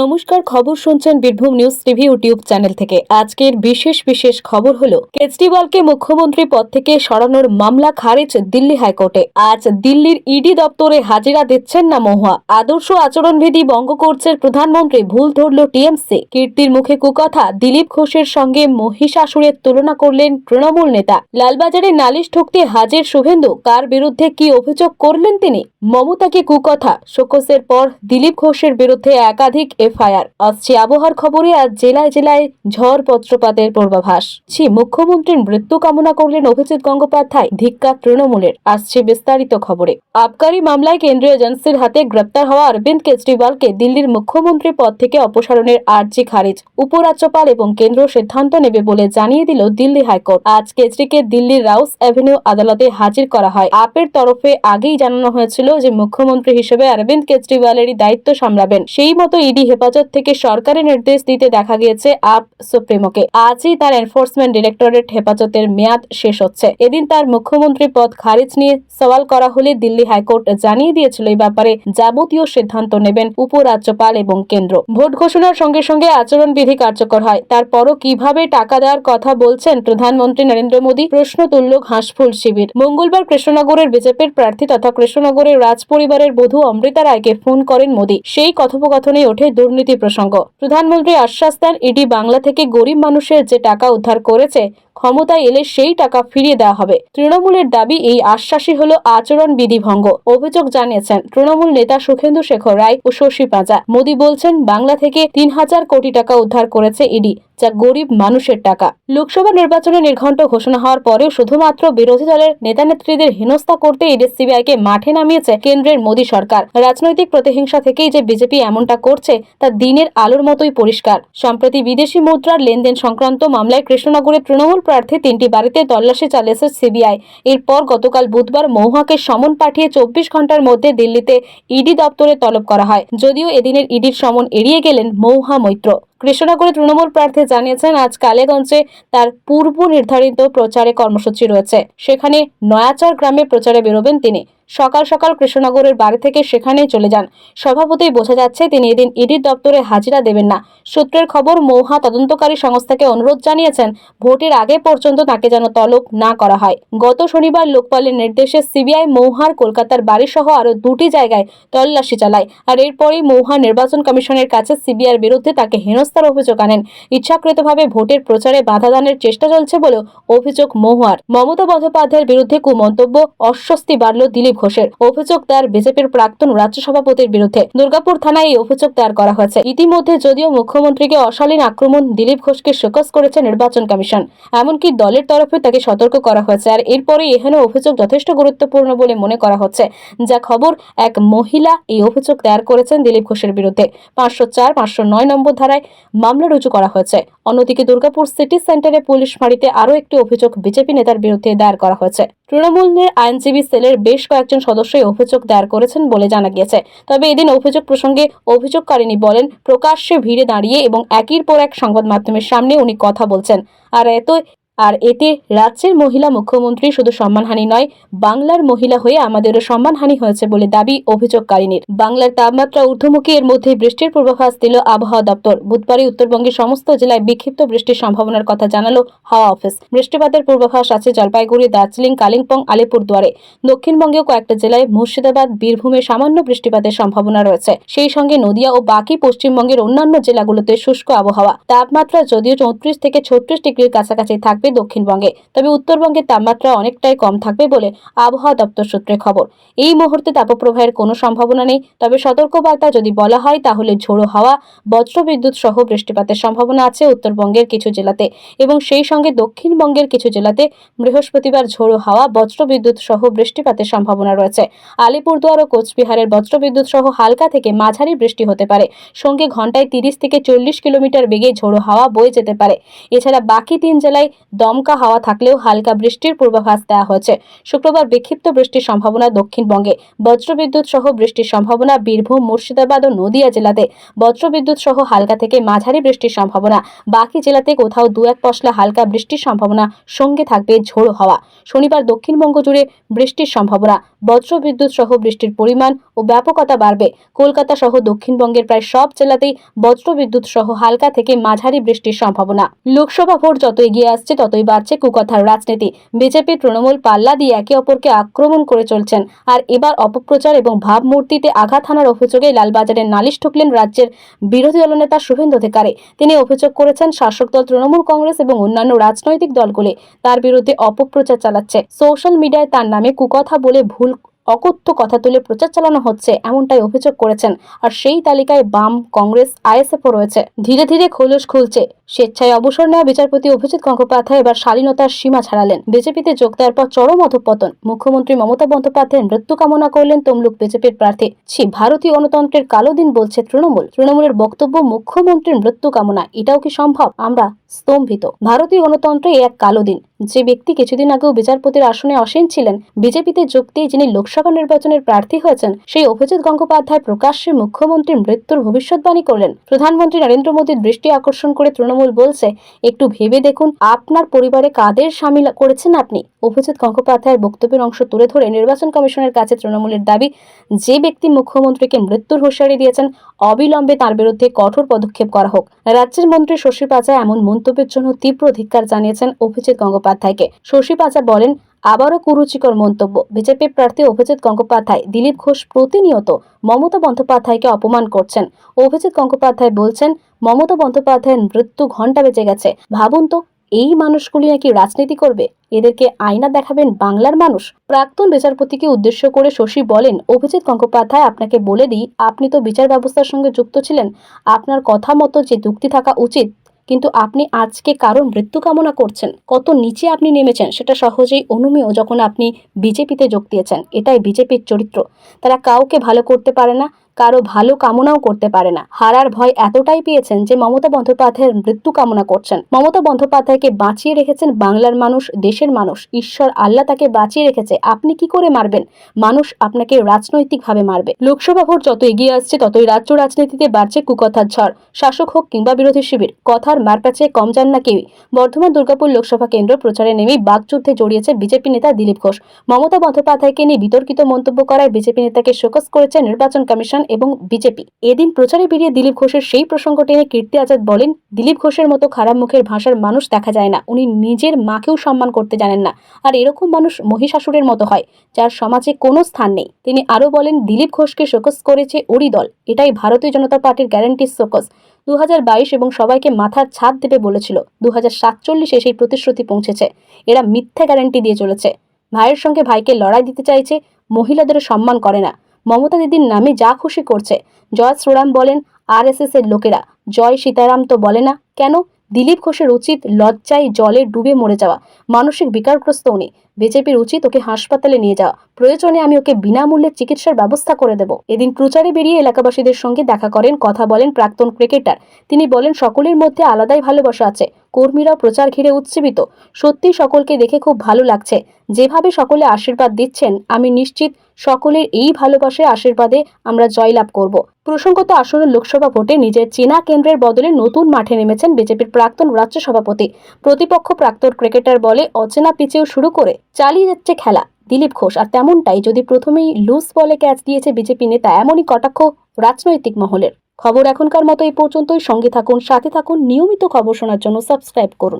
নমস্কার, খবর শুনছেন Birbhum news TV YouTube channel থেকে। আজকের বিশেষ বিশেষ খবর হলো, কেজরিওয়ালকে মুখ্যমন্ত্রী পদ থেকে সরানোর মামলা খারিজ দিল্লি হাইকোর্টে। আজ দিল্লির ইডি দপ্তরে হাজিরা দিচ্ছেন না মহুয়া। আদর্শ আচরণবিধি ভঙ্গ করছে প্রধানমন্ত্রী, ভুল ধরল টিএমসি। কীর্তির মুখে কুকথা, দিলীপ ঘোষের সঙ্গে মহিষাসুরের তুলনা করলেন তৃণমূল নেতা। লালবাজারে নালিশ ঠুকতে হাজির শুভেন্দু, কার বিরুদ্ধে কি অভিযোগ করলেন তিনি? মমতাকে কুকথা, শোকসের পর দিলীপ ঘোষের বিরুদ্ধে একাধিক এফআইআর। আসছে আবহাওয়ার খবরে আজ জেলায় জেলায় ঝড় পত্রপাতের পূর্বাভাস। ছি, মুখ্যমন্ত্রীর মৃত্যু কামনা করলেন অভিজিৎ গঙ্গোপাধ্যায়, ধিক্কার তৃণমূলের, আসছে বিস্তারিত খবরে। আবকারি মামলায় কেন্দ্রীয় এজেন্সির হাতে গ্রেপ্তার হওয়া অরবিন্দ কেজরিওয়ালকে দিল্লির মুখ্যমন্ত্রী পদ থেকে অপসারণের আর্জি খারিজ। উপরাজ্যপাল এবং কেন্দ্র সিদ্ধান্ত নেবে বলে জানিয়ে দিল দিল্লি হাইকোর্ট। আজ কেজরিকে দিল্লির রাউস অ্যাভিনিউ আদালতে হাজির করা হয়। আপের তরফে আগেই জানানো হয়েছিল যে মুখ্যমন্ত্রী হিসেবে অরবিন্দ কেজরিওয়ালেরই দায়িত্ব সামলাবেন। সেই মতো ইডি হেফাজত থেকে সরকারি নির্দেশ দিতে দেখা গিয়েছে আপ সুপ্রিমোকে। আজই তার এনফোর্সমেন্ট ডিরেক্টরেট হেফাজতের মেয়াদ শেষ হচ্ছে। এদিন তার মুখ্যমন্ত্রী পদ খারিজ নিয়ে সওয়াল করা হলে দিল্লি হাইকোর্ট জানিয়ে দিয়েছিল এই ব্যাপারে যাবতীয় সিদ্ধান্ত নেবেন উপরাজ্যপাল এবং কেন্দ্র। ভোট ঘোষণার সঙ্গে সঙ্গে আচরণবিধি কার্যকর হয়। তারপরও কীভাবে টাকা দেওয়ার কথা বলছেন প্রধানমন্ত্রী নরেন্দ্র মোদী, প্রশ্ন তুলল ঘাসফুল শিবির। মঙ্গলবার কৃষ্ণনগরের বিজেপির প্রার্থী তথা কৃষ্ণনগরের রাজ পরিবারের বধূ অমৃতা রায়কে ফোন করেন মোদী। সেই কথোপকথনে ওঠে দুর্নীতি প্রসঙ্গ। প্রধানমন্ত্রী আশ্বাস দেন ইডি বাংলা থেকে গরিব মানুষের যে টাকা উদ্ধার করেছে ক্ষমতায় এলে সেই টাকা ফিরিয়ে দেওয়া হবে। তৃণমূলের দাবি এই আশ্বাসই হল আচরণ বিধি ভঙ্গ অভিযোগ জানিয়েছেন তৃণমূল নেতা সুখেন্দু শেখর রায় ও শশী পাঁজা। মোদী বলছেন, বাংলা থেকে তিন হাজার কোটি টাকা উদ্ধার করেছে ইডি, যা গরিব মানুষের টাকা। লোকসভা নির্বাচনে নির্ঘণ্ট ঘোষণা হওয়ার পরেও শুধুমাত্র বিরোধী দলের নেতা নেত্রীদের হেনস্থা করতে ইডি সিবিআইকে মাঠে নামিয়েছে কেন্দ্রের মোদী সরকার। রাজনৈতিক প্রতিহিংসা থেকেই যে বিজেপি এমনটা করছে, তা দিনের আলোর মতোই পরিষ্কার। সম্প্রতি বিদেশি মুদ্রার লেনদেন সংক্রান্ত মামলায় কৃষ্ণনগরের তৃণমূল প্রার্থী তিনটি বাড়িতে তল্লাশি চালিয়েছে সিবিআই। এরপর গতকাল বুধবার মহুয়াকে সমন পাঠিয়ে চব্বিশ ঘণ্টার মধ্যে দিল্লিতে ইডি দপ্তরে তলব করা হয়। যদিও এদিনের ইডির সমন এড়িয়ে গেলেন মৌহা মৈত্র। কৃষ্ণনগরে তৃণমূল প্রার্থী জানিয়েছেন, আজ কালেগঞ্জে তার পূর্ব নির্ধারিত প্রচারে কর্মসূচি রয়েছে। সেখানে নয়াচর গ্রামে প্রচারে বেরোবেন তিনি। সকাল সকাল কৃষ্ণনগরের বাড়ি থেকে সেখানেই চলে যান। সভাপতি বোঝা যাচ্ছে, তিনি এদিন ইডির দপ্তরে হাজিরা দেবেন না। সূত্রের খবর, মৌহা তদন্তকারী সংস্থাকে অনুরোধ জানিয়েছেন, ভোটের আগে পর্যন্ত তাকে যেন তলব না করা হয়। গত শনিবার লোকপালের নির্দেশে সিবিআই মৌহার কলকাতার বাড়ি সহ আরও দুটি জায়গায় তল্লাশি চালায়। আর এরপরেই মৌহা নির্বাচন কমিশনের কাছে সিবিআইয়ের বিরুদ্ধে তাকে হেনস্থার অভিযোগ আনেন। ইচ্ছাকৃতভাবে ভোটের প্রচারে বাধা দানের চেষ্টা চলছে বলেও অভিযোগ মহুয়ার। মমতা বন্দ্যোপাধ্যায়ের বিরুদ্ধে কুমন্তব্য, অস্বস্তি বাড়ল দিলীপ ঘোষের। অভিযোগ দায়ের বিজেপির প্রাক্তন রাজ্য সভাপতির বিরুদ্ধে। দুর্গাপুর থানায় এই অভিযোগ দায়ের করা হয়েছে। ইতিমধ্যে যদিও মুখ্যমন্ত্রীকে অশালীন আক্রমণ দিলীপ ঘোষকে শোকস করেছে নির্বাচন কমিশন। এমনকি দলের তরফে তাকে সতর্ক করা হয়েছে। আর এরপরে এখানে অভিযোগ যথেষ্ট গুরুত্বপূর্ণ বলে মনে করা হচ্ছে। যা খবর এক মহিলা এই অভিযোগ দায়ের করেছেন দিলীপ ঘোষের বিরুদ্ধে। পাঁচশো চার, পাঁচশো নয় নম্বর ধারায় মামলা রুজু করা হয়েছে। অন্যদিকে দুর্গাপুর সিটি সেন্টারে পুলিশ ফাঁড়িতে আরও একটি অভিযোগ বিজেপি নেতার বিরুদ্ধে দায়ের করা হয়েছে। তৃণমূলের আইনজীবী সেলের বেশ কয়েকজন সদস্যই অভিযোগ দায়ের করেছেন বলে জানা গিয়েছে। তবে এদিন অভিযোগ প্রসঙ্গে অভিযোগকারিনী বলেন, প্রকাশ্যে ভিড়ে দাঁড়িয়ে এবং একের পর এক সংবাদ মাধ্যমের সামনে উনি কথা বলছেন। আর এত আর এতে রাজ্যের মহিলা মুখ্যমন্ত্রী শুধু সম্মানহানি নয়, বাংলার মহিলা হয়ে আমাদেরও সম্মানহানি হয়েছে বলে দাবি অভিযোগকারিনীর। বাংলার তাপমাত্রা ঊর্ধ্বমুখী, এর মধ্যে বৃষ্টির পূর্বাভাস দিল আবহাওয়া দপ্তর। বুধবারই উত্তরবঙ্গের সমস্ত জেলায় বিক্ষিপ্ত বৃষ্টির সম্ভাবনার কথা জানালো হাওয়া অফিস। বৃষ্টিপাতের পূর্বাভাস আছে জলপাইগুড়ি, দার্জিলিং, কালিম্পং, আলিপুরদুয়ারে। দক্ষিণবঙ্গেও কয়েকটা জেলায় মুর্শিদাবাদ, বীরভূমে সামান্য বৃষ্টিপাতের সম্ভাবনা রয়েছে। সেই সঙ্গে নদিয়া ও বাকি পশ্চিমবঙ্গের অন্যান্য জেলাগুলোতে শুষ্ক আবহাওয়া। তাপমাত্রা যদিও চৌত্রিশ থেকে ছত্রিশ ডিগ্রির কাছাকাছি থাকবে দক্ষিণবঙ্গে। তবে উত্তরবঙ্গের তাপমাত্রা অনেকটাই কম থাকবে বলে আবহাওয়া দপ্তর সূত্রে খবর। এই মুহূর্তে তাপপ্রবাহের কোনো সম্ভাবনা নেই, তবে সতর্কবার্তা যদি বলা হয়, তাহলে ঝোড়ো হাওয়া, বজ্রবিদ্যুৎ সহ বৃষ্টিপাতের সম্ভাবনা আছে উত্তরবঙ্গের কিছু জেলাতে। এবং সেই সঙ্গে দক্ষিণবঙ্গের কিছু জেলাতে বৃহস্পতিবার ঝোড়ো হাওয়া, বজ্রবিদ্যুৎ সহ বৃষ্টিপাতের সম্ভাবনা রয়েছে। আলিপুরদুয়ার ও কোচবিহারের বজ্রবিদ্যুৎ সহ হালকা থেকে মাঝারি বৃষ্টি হতে পারে। সঙ্গে ঘন্টায় তিরিশ থেকে চল্লিশ কিলোমিটার বেগে ঝোড়ো হাওয়া বয়ে যেতে পারে। এছাড়া বাকি তিন জেলায় দমকা হাওয়া থাকলেও হালকা বৃষ্টির পূর্বাভাস দেওয়া হয়েছে। শুক্রবার বিক্ষিপ্ত বৃষ্টির সম্ভাবনা দক্ষিণবঙ্গে। বজ্রবিদ্যুৎ সহ বৃষ্টির সম্ভাবনা বীরভূম, মুর্শিদাবাদ ও নদিয়া জেলাতে। বজ্রবিদ্যুৎ সহ হালকা থেকে মাঝারি বৃষ্টির সম্ভাবনা। বাকি জেলাতে কোথাও দু এক পশলা হালকা বৃষ্টির সম্ভাবনা। সঙ্গে থাকবে ঝোড়ো হাওয়া। শনিবার দক্ষিণবঙ্গ জুড়ে বৃষ্টির সম্ভাবনা। বজ্রবিদ্যুৎ সহ বৃষ্টির পরিমাণ ও ব্যাপকতা বাড়বে। কলকাতা সহ দক্ষিণবঙ্গের প্রায় সব জেলাতেই বজ্রবিদ্যুৎ সহ হালকা থেকে মাঝারি বৃষ্টির সম্ভাবনা। লোকসভা ভোট যত এগিয়ে আসছে, ততই বাড়ছে কুকথার রাজনীতি। বিজেপি, তৃণমূল, পাল্লা দিয়ে একে অপরকে আক্রমণ করে চলছেন। আর এবার অপপ্রচার এবং ভাবমূর্তিতে আঘাত হানার অভিযোগে লালবাজারে নালিশ ঠুকলেন রাজ্যের বিরোধী দলনেতা শুভেন্দু অধিকারী। তিনি অভিযোগ করেছেন, শাসক দল তৃণমূল কংগ্রেস এবং অন্যান্য রাজনৈতিক দলগুলি তার বিরুদ্ধে অপপ্রচার চালাচ্ছে। সোশ্যাল মিডিয়ায় তার নামে কুকথা বলে ভুল অকথ্য কথা তুলে প্রচার চালানো হচ্ছে, এমনটাই অভিযোগ করেছেন। আর সেই তালিকায় বাম, কংগ্রেস আইএসএফও রয়েছে। ধীরে ধীরে খোলস খুলছে। স্বেচ্ছায় অবসর নেওয়া বিচারপতি অভিজিৎ গঙ্গোপাধ্যায় এবার শালীনতার সীমা ছাড়ালেন। বিজেপিতে যোগ দেওয়ার পর চরম অধঃপতন। মুখ্যমন্ত্রী মমতা বন্দ্যোপাধ্যায়ের মৃত্যু কামনা করলেন তমলুক বিজেপির প্রার্থী। ছি, ভারতীয় গণতন্ত্রের কালো দিন বলছে তৃণমূল। তৃণমূলের বক্তব্য, মুখ্যমন্ত্রীর মৃত্যু কামনা। এটাও কি সম্ভব? আমরা স্তম্ভিত। ভারতীয় গণতন্ত্রে এক কালো দিন। যে ব্যক্তি কিছুদিন আগেও বিচারপতির আসনে অসীন ছিলেন, বিজেপিতে যোগ দিয়ে যিনি লোকসভা নির্বাচনের প্রার্থী হয়েছেন সেই অভিজিৎ গঙ্গোপাধ্যায় প্রকাশ্যে মুখ্যমন্ত্রীর মৃত্যুর ভবিষ্যৎবাণী করলেন। প্রধানমন্ত্রী নরেন্দ্র মোদীর দৃষ্টি আকর্ষণ করে তৃণমূল বলছে, একটু ভেবে দেখুন, আপনার পরিবারে কাদের সামিল করেছেন আপনি? অভিজিৎ গঙ্গোপাধ্যায়ের বক্তব্যের অংশ তুলে ধরে নির্বাচন কমিশনের কাছে তৃণমূলের দাবি, যে ব্যক্তি মুখ্যমন্ত্রীকে মৃত্যুর হুঁশিয়ারি দিয়েছেন, অবিলম্বে তার বিরুদ্ধে কঠোর পদক্ষেপ করা হোক। রাজ্যের মন্ত্রী শশী পাচা এমন মন্তব্যের জন্য তীব্র ধিক্কার জানিয়েছেন অভিজিৎ গঙ্গোপাধ্যায়কে। শশী পাচা বলেন আবারও কুরুচিকর মন্তব্য। বিজেপি প্রার্থী অভিজিৎ গঙ্গোপাধ্যায়, দিলীপ ঘোষ প্রতিনিয়ত মমতা বন্দ্যোপাধ্যায়কে অপমান করছেন। অভিজিৎ গঙ্গোপাধ্যায় বলছেন, মমতা বন্দ্যোপাধ্যায়ের মৃত্যু ঘণ্টা বেজে গেছে। ভাবুন তো, এই মানুষগুলি নাকি রাজনীতি করবে? এদেরকে আয়না দেখাবেন বাংলার মানুষ? প্রাক্তন বিচারপতিকে উদ্দেশ্য করে শশী বলেন, অভিজিৎ গঙ্গোপাধ্যায়, আপনাকে বলে দিই, আপনি তো বিচার ব্যবস্থার সঙ্গে যুক্ত ছিলেন। আপনার কথা মতো যে যুক্তি থাকা উচিত কিন্তু আপনি আজকে কারোর মৃত্যু কামনা করছেন, কত নিচে আপনি নেমেছেন, সেটা সহজেই অনুমেয় যখন আপনি বিজেপিতে যোগ দিয়েছেন, এটাই বিজেপির চরিত্র। তারা কাউকে ভালো করতে পারে না কারও ভালো কামনাও করতে পারে না। হারার ভয় এতটাই পেয়েছেন যে মমতা বন্দ্যোপাধ্যায়ের মৃত্যু কামনা করছেন। মমতা বন্দ্যোপাধ্যায়কে বাঁচিয়ে রেখেছেন বাংলার মানুষ, দেশের মানুষ। ঈশ্বর আল্লাহ তাকে বাঁচিয়ে রেখেছে। আপনি কি করে মারবেন? মানুষ আপনাকে রাজনৈতিকভাবে মারবে। লোকসভা ভোট যত এগিয়ে আসছে, ততই রাজ্য রাজনীতিতে বাড়ছে কুকথার ঝড়। শাসক হোক কিংবা বিরোধী শিবির, কথার মারপ্যাচে কম যান না কেউই। বর্ধমান দুর্গাপুর লোকসভা কেন্দ্র প্রচারে নেমেই বাকযুদ্ধে জড়িয়েছে বিজেপি নেতা দিলীপ ঘোষ। মমতা বন্দ্যোপাধ্যায়কে নিয়ে বিতর্কিত মন্তব্য করায় বিজেপি নেতাকে শোকস করেছে নির্বাচন কমিশন এবং বিজেপি। এদিন প্রচারে বেরিয়ে দিলীপ ঘোষের সেই প্রসঙ্গ টেনে কীর্তি আজাদ বলেন, দিলীপ ঘোষের মতো খারাপ মুখের ভাষার মানুষ দেখা যায় না। উনি নিজের মাকেও সম্মান করতে জানেন না। আর এরকম মানুষ মহিষাসুরের মতো হয়, যার সমাজে কোনো স্থান নেই। তিনি আরও বলেন, দিলীপ ঘোষকে শোকস করেছে ওরি দল। এটাই ভারতীয় জনতা পার্টির গ্যারান্টি শোকস দু হাজার বাইশ এবং সবাইকে মাথার ছাদ দেবে বলেছিল। দু হাজার সাতচল্লিশে সেই প্রতিশ্রুতি পৌঁছেছে। এরা মিথ্যা গ্যারান্টি দিয়ে চলেছে। ভাইয়ের সঙ্গে ভাইকে লড়াই দিতে চাইছে। মহিলাদের সম্মান করে না। মমতা দিদির নামে যা খুশি করছে। জয় শ্রীরাম বলেন আর এর লোকেরা, জয় সীতারাম তো বলে না। কেন? দিলীপ ঘোষের উচিত লজ্জায় জলে ডুবে মরে যাওয়া। মানসিক বিকারগ্রস্ত উনি। বিজেপির উচিত ওকে হাসপাতালে নিয়ে যাওয়া। প্রয়োজনে আমি ওকে বিনামূল্যে চিকিৎসার ব্যবস্থা করে দেব। এদিন প্রচারে বেরিয়ে এলাকাবাসীদের সঙ্গে দেখা করেন কথা বলেন প্রাক্তন ক্রিকেটার। তিনি বলেন, সকলের মধ্যে আলাদাই ভালোবাসা আছে। কর্মীরাও প্রচার ঘিরে উৎসীবিত। সত্যি সকলকে দেখে খুব ভালো লাগছে। যেভাবে সকলে আশীর্বাদ দিচ্ছেন, আমি নিশ্চিত সকলের এই ভালোবাসায় আশীর্বাদে আমরা জয়লাভ করব। প্রসঙ্গত আসন্ন লোকসভা ভোটে নিজের চীনা কেন্দ্রের বদলে নতুন মাঠে নেমেছেন বিজেপির প্রাক্তন রাজ্য সভাপতি প্রতিপক্ষ প্রাক্তন ক্রিকেটার বলে অচেনা পিচেও শুরু করে চালিয়ে যাচ্ছে খেলা। দিলীপ ঘোষ। আর তেমনটাই যদি প্রথমেই লুজ বলে ক্যাচ দিয়েছে বিজেপি নেতা, এমনই কটাক্ষ রাজনৈতিক মহলের। খবর এখনকার মতো এই পর্যন্তই। সঙ্গে থাকুন, সাথে থাকুন। নিয়মিত খবর শোনার জন্য সাবস্ক্রাইব করুন।